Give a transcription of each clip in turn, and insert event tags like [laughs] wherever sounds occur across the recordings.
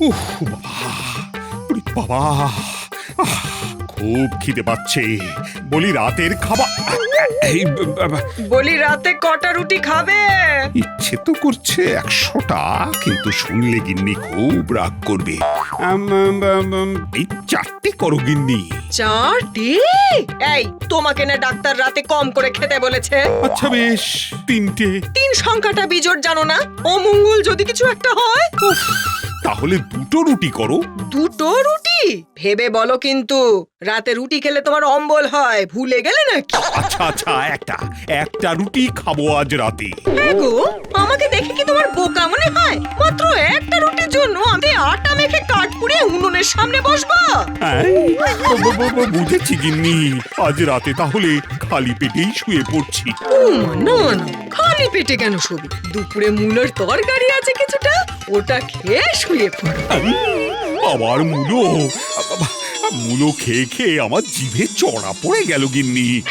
উফ বাবা ওরে বাবা আহ, খুব খিদে পাচ্ছে। বলি রাতের খাবার। এই বলি রাতে কটা রুটি খাবে? ইচ্ছে তো করছে একশোটা কিন্তু শুনলে গিন্নি খুব রাগ করবে। আম, আম, আম, আম, এই চারটে করো গিন্নি। চারটি? এই তোমাকে না ডাক্তার রাতে কম করে খেতে বলেছে। আচ্ছা বেশ তিনটে। তিন সংখ্যাটা বিজোড় জানো না? অমঙ্গল যদি কিছু একটা হয় উফ, তাহলে দুটো রুটি করো। দুটো রুটি? ভেবে বলো কিন্তু রাতে রুটি খেলে তোমার অম্বল হয় ভুলে গেলে নাকি? আচ্ছা আচ্ছা একটা একটা রুটি খাব আজ রাতে। হ্যাঁ গো আমাকে দেখে কি তোমার বোকা মনে হয়? মাত্র একটা রুটির জন্য আমি আটা মেখে কাঠ পুড়ে উনুনের সামনে বসবো? হ্যাঁ? ব- ব- ব- ব- বুঝেছি গিন্নি। আজ রাতে তাহলে খালি পেটেই শুয়ে পড়ছি। উম, না না খালি পেটে কেন শুবি? দুপুরে মূলোর তরকারি আছে কিছুটা ওটা খেয়ে শুয়ে পড়ো। আবার মুলো মুলো খেয়ে খেয়ে আমার জিভে চড়া পড়ে গেল গিন্নি।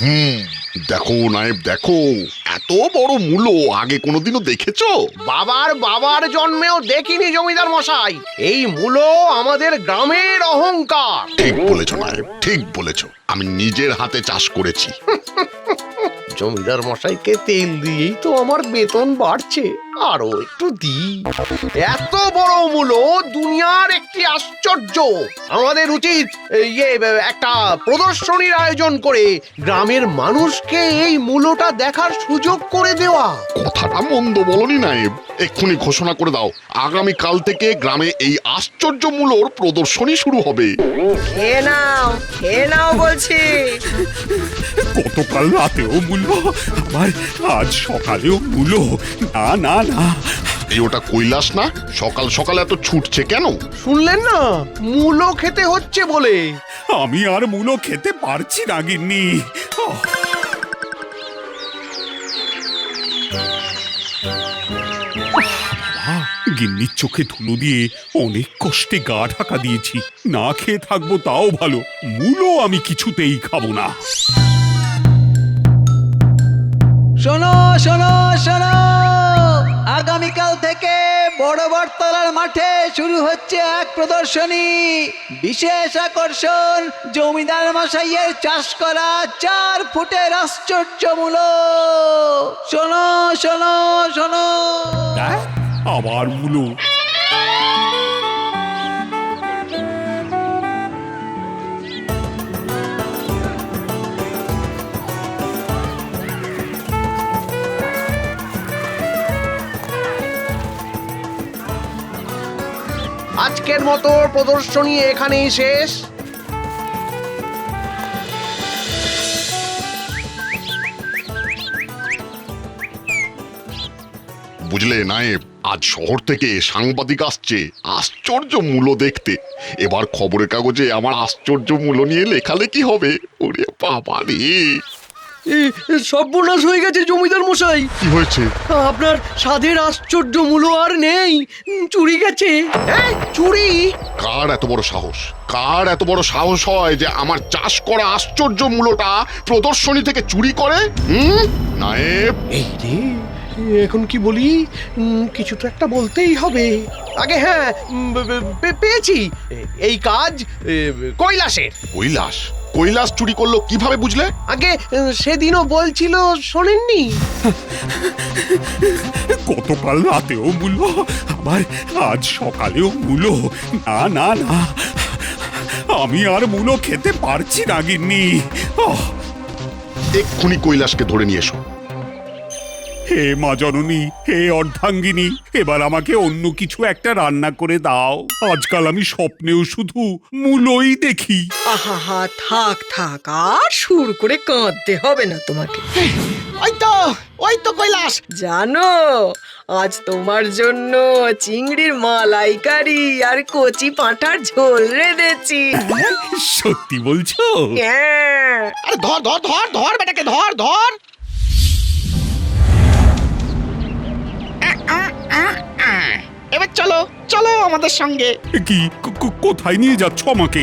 হুম দেখো নায়েব দেখো এত বড় মূলো আগে কোনোদিনও দেখেছ? বাবার বাবার জন্মেও দেখিনি জমিদার মশাই। এই মূলো আমাদের গ্রামের অহংকার। ঠিক বলেছ নায়েব ঠিক বলেছ। আমি নিজের হাতে চাষ করেছি। [laughs] জমিদার মশাইকে তেল দিয়েই তো আমার বেতন বাড়ছে। আরও একটু দি এত বড় মূলো দুনিয়ার একটি আশ্চর্য। আমাদের উচিত ইয়ে একটা প্রদর্শনীর আয়োজন করে গ্রামের মানুষকে এই মূলোটা দেখার সুযোগ করে দেওয়া। কথাটা মন্দ বলনি নায়েব। এক্ষুনি ঘোষণা করে দাও আগামী কাল থেকে গ্রামে এই আশ্চর্য মূলোর প্রদর্শনী শুরু হবে। খেয়ে নাও খেয়ে নাও বলছি। গতকাল রাতেও মূল্য আবার আজ সকালেও মূল্য। না না না। এই ওটা কৈলাস না? সকাল সকাল এত ছুটছে কেন? শুনলেন না? মূলো খেতে হচ্ছে বলে। আমি আর মূলো খেতে পারছি না গিন্নি। আহ, বাবা, গিন্নির চোখে ধুলো দিয়ে অনেক কষ্টে গা ঢাকা দিয়েছি। না খেয়ে থাকব তাও ভালো। মূলো আমি কিছুতেই খাব না। শোনো শোনো বটতলার মাঠে শুরু হচ্ছে এক প্রদর্শনী। বিশেষ আকর্ষণ, জমিদার মশাইয়ের চাষ করা চার ফুটের আশ্চর্য মূল শোনো শোনো। শোনো আমার আবার মূলো। আজকের মতো প্রদর্শনী এখানেই শেষ। বুঝলে নায়েব, আজ শহর থেকে সাংবাদিক আসছে আশ্চর্য মূল্য দেখতে। এবার খবরের কাগজে আমার আশ্চর্য মূল্য নিয়ে লেখালেখি হবে। ওরে বাবা রে সর্বনাশ হয়ে গেছে জমিদার মশাই। কি হয়েছে? আপনার স্বাদের আশ্চর্য মূল্য আর নেই। চুরি গেছে। চুরি? কার এত বড় সাহস? কার এত বড় সাহস হয় যে আমার চাষ করা আশ্চর্য মূল্যটা প্রদর্শনী থেকে চুরি করে? হুম? নায়েব? এই রে এখন কি বলি? কিছু তো একটা বলতেই হবে। আগে হ্যাঁ পেয়েছি। এই কাজ কৈলাসের। কৈলাস? কৈলাস চুরি করল কীভাবে বুঝলে? আগে সেদিনও বলছিল শোনেননি। গতকাল রাতেও মূল্য আবার আজ সকালেও মূল্য। না না না। আমি আর মূলো খেতে পারছি না গিন্নি। এক্ষুনি কৈলাসকে ধরে নিয়ে এসো। হে মা জননী হে অর্ধাঙ্গিনী এবার আমাকে অন্য কিছু একটা রান্না করে দাও। আজকাল আমি স্বপ্নেও শুধু মূলই দেখি। আহা থাক থাক আর সুর করে কাঁদতে হবে না তোমাকে। ওই তো ওই তো কৈলাস। জানো আজ তোমার জন্য চিংড়ির মালাইকারি আর কচি পাঁঠার ঝোল রেঁধেছি। সত্যি বলছো? হ্যাঁ। আরে ধর ধর ধর ধর বেটাকে ধর ধর। এবার চলো চলো আমাদের সঙ্গে। কি কোথায় নিয়ে যাচ্ছ আমাকে?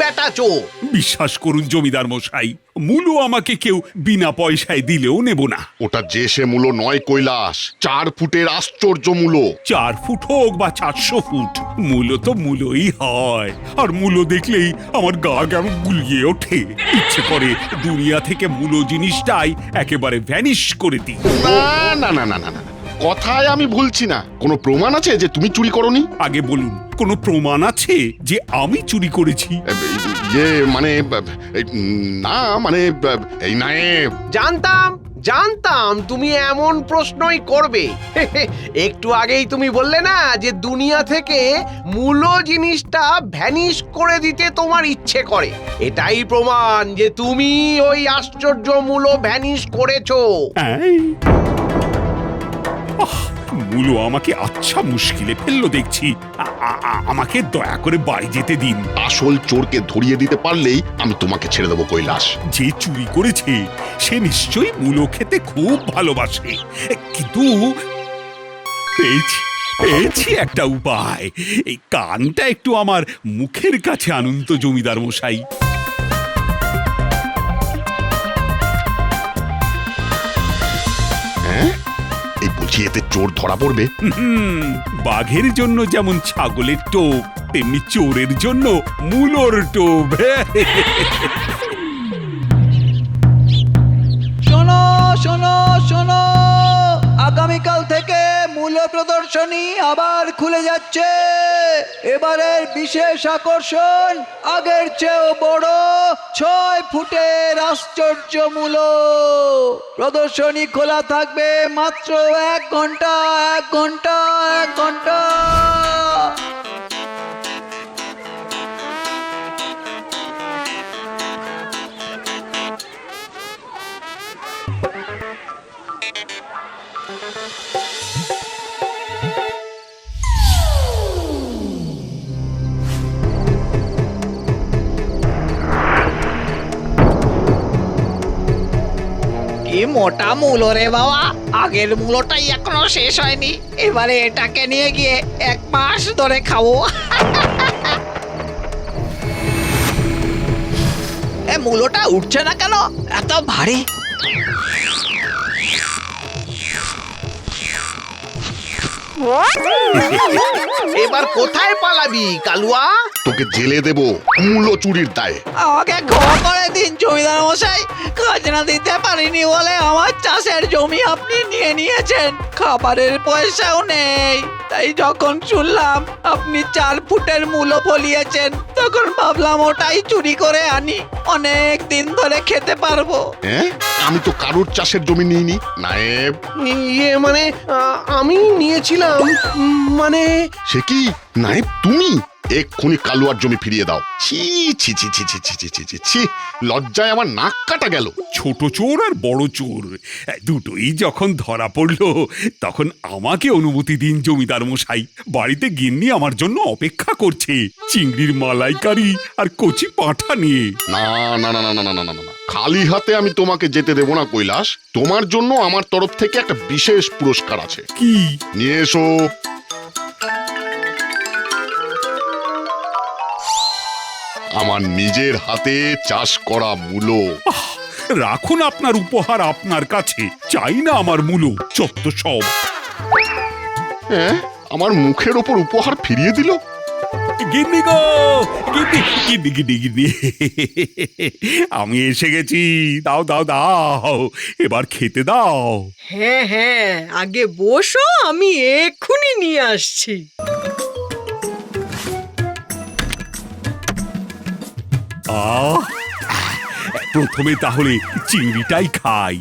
বেটা চোর। বিশ্বাস করুন জমিদার মশাই মূলো আমাকে কেউ বিনা পয়সায় দিলেও নেব না। ওটা যে সে মূলো নয় কৈলাস চার ফুটের আশ্চর্য মূলো। চার ফুট হোক বা চারশো ফুট মূলো তো মূলোই হয়। আর মূলো দেখলেই আমার গা কেমন গুলিয়ে ওঠে। ইচ্ছে করে দুনিয়া থেকে মূলো জিনিসটাই একেবারে ভ্যানিশ করে দিই। না না না না না না কথায় আমি ভুলছি না। কোনো প্রমাণ আছে যে তুমি চুরি করনি? আগে বলুন কোনো প্রমাণ আছে যে আমি চুরি করেছি? ইয়ে মানে এই, না মানে এই নায়েব জানতাম জানতাম তুমি এমন প্রশ্নই করবে। [laughs] একটু আগেই তুমি বললে না যে দুনিয়া থেকে মূল জিনিসটা ভ্যানিশ করে দিতে তোমার ইচ্ছে করে। এটাই প্রমাণ যে তুমি ওই আশ্চর্য মূল ভ্যানিশ করেছ। এই। আহ, মূলো আমাকে আচ্ছা মুশকিলে ফেলল দেখছি। আমাকে দয়া করে বাড়ি যেতে দিন। আসল চোরকে ধরিয়ে দিতে পারলেই আমি তোমাকে ছেড়ে দেবো কৈলাস। যে চুরি করেছে সে নিশ্চয়ই মূলো খেতে খুব ভালোবাসে। কিন্তু পেয়েছি পেয়েছি একটা উপায়। এই কানটা একটু আমার মুখের কাছে আনন্ত জমিদার মশাই। এতে চোর ধরা পড়বে? হুম, বাঘের জন্য যেমন ছাগলের টোপ তেমনি চোরের জন্য মূলর টোপ শোনো শোনো শোনো আগামীকাল থেকে মূল প্রদর্শনী আবার খুলে যাচ্ছে। এবারের বিশেষ আকর্ষণ আগের চেয়েও বড়, ছয় ফুটের আশ্চর্য মূল প্রদর্শনী খোলা থাকবে মাত্র এক ঘণ্টা এক ঘণ্টা এক ঘণ্টা। মোটা মূল রে বাবা। আগের মূলটাই এখনও শেষ হয়নি। এবারে এটাকে নিয়ে গিয়ে এক মাস ধরে খাব। এ মূলটা উঠছে না কেন? এত ভারী। এবার কোথায় পালাবি কালুয়া? তোকে জেলে দেব মূল্য চুরির দায়ে। আমাকে ক্ষমা করে দিন জমিদার মশাই। খাজনা দিতে পারিনি বলে আমার চাষের জমি আপনি নিয়ে নিয়েছেন। খাবারের পয়সাও নেই। তাই যখন শুনলাম আপনি চার ফুটের মূলো ফলিয়েছেন তখন ভাবলাম ওটাই চুরি করে আনি। অনেক দিন ধরে খেতে পারব। হ্যাঁ আমি তো কারুর চাষের জমি নিইনি। নায়েব। ইয়ে মানে আ, আমি নিয়েছিলাম উম, মানে সে কি? নাইব তুমি? এক্ষুনি কালুয়ার জমি ফিরিয়ে দাও ছি ছি ছি ছি ছি ছি ছি ছি ছি ছি লজ্জায় আমার নাক কাটা গেল ছোট চোর আর বড় চোর দুটোই যখন ধরা পড়ল তখন আমাকে অনুমতি দিন জমিদার মশাই বাড়িতে গিন্নি আমার জন্য অপেক্ষা করছে চিংড়ির মালাইকারি আর কচি পাঁঠা নিয়ে না না না না না না না না না না। খালি হাতে আমি তোমাকে যেতে দেবো না কৈলাস তোমার জন্য আমার তরফ থেকে একটা বিশেষ পুরস্কার আছে কি নিয়ে এসো আমার নিজের হাতে চাষ করা মূলো। রাখুন আপনার উপহার আপনার কাছে। চাই না আমার মূলো চত্ব সব। হ্যাঁ? আমার মুখের ওপর উপহার ফিরিয়ে দিল? গিন্নি গো গিন্নি গিন্নি গিন্নি গিন্নি। আমি এসে গেছি। দাও দাও দাও। এবার খেতে দাও। হ্যাঁ হ্যাঁ আগে বসো আমি এক্ষুনি নিয়ে আসছি। আহ প্রথমে তাহলে চিংড়িটাই খাই।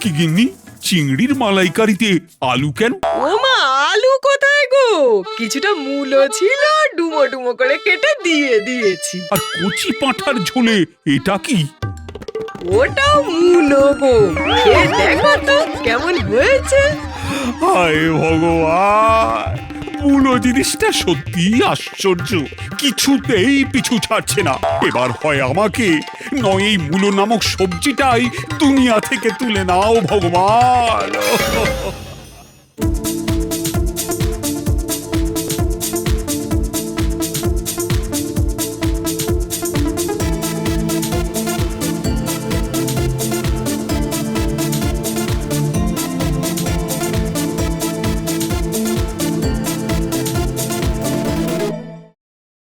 কি গিন্নি চিংড়ির মালাইকারিতে আলু কেন? ওমা আলু কোথায় গো? কিছুটা মূলো ছিল ডুমো ডুমো করে কেটে দিয়ে দিয়েছি। আর কচি পাঁঠার ঝোলে এটা কি? ওটাও মূলো গো। খেয়ে দেখো তো কেমন হয়েছে। হায় ভগবান! মূলো জিনিসটা সত্যি আশ্চর্য। কিছুতেই পিছু ছাড়ছে না। এবার হয় আমাকে, নয় এই মূলো নামক সবজিটাই দুনিয়া থেকে তুলে নাও ভগবান। [laughs]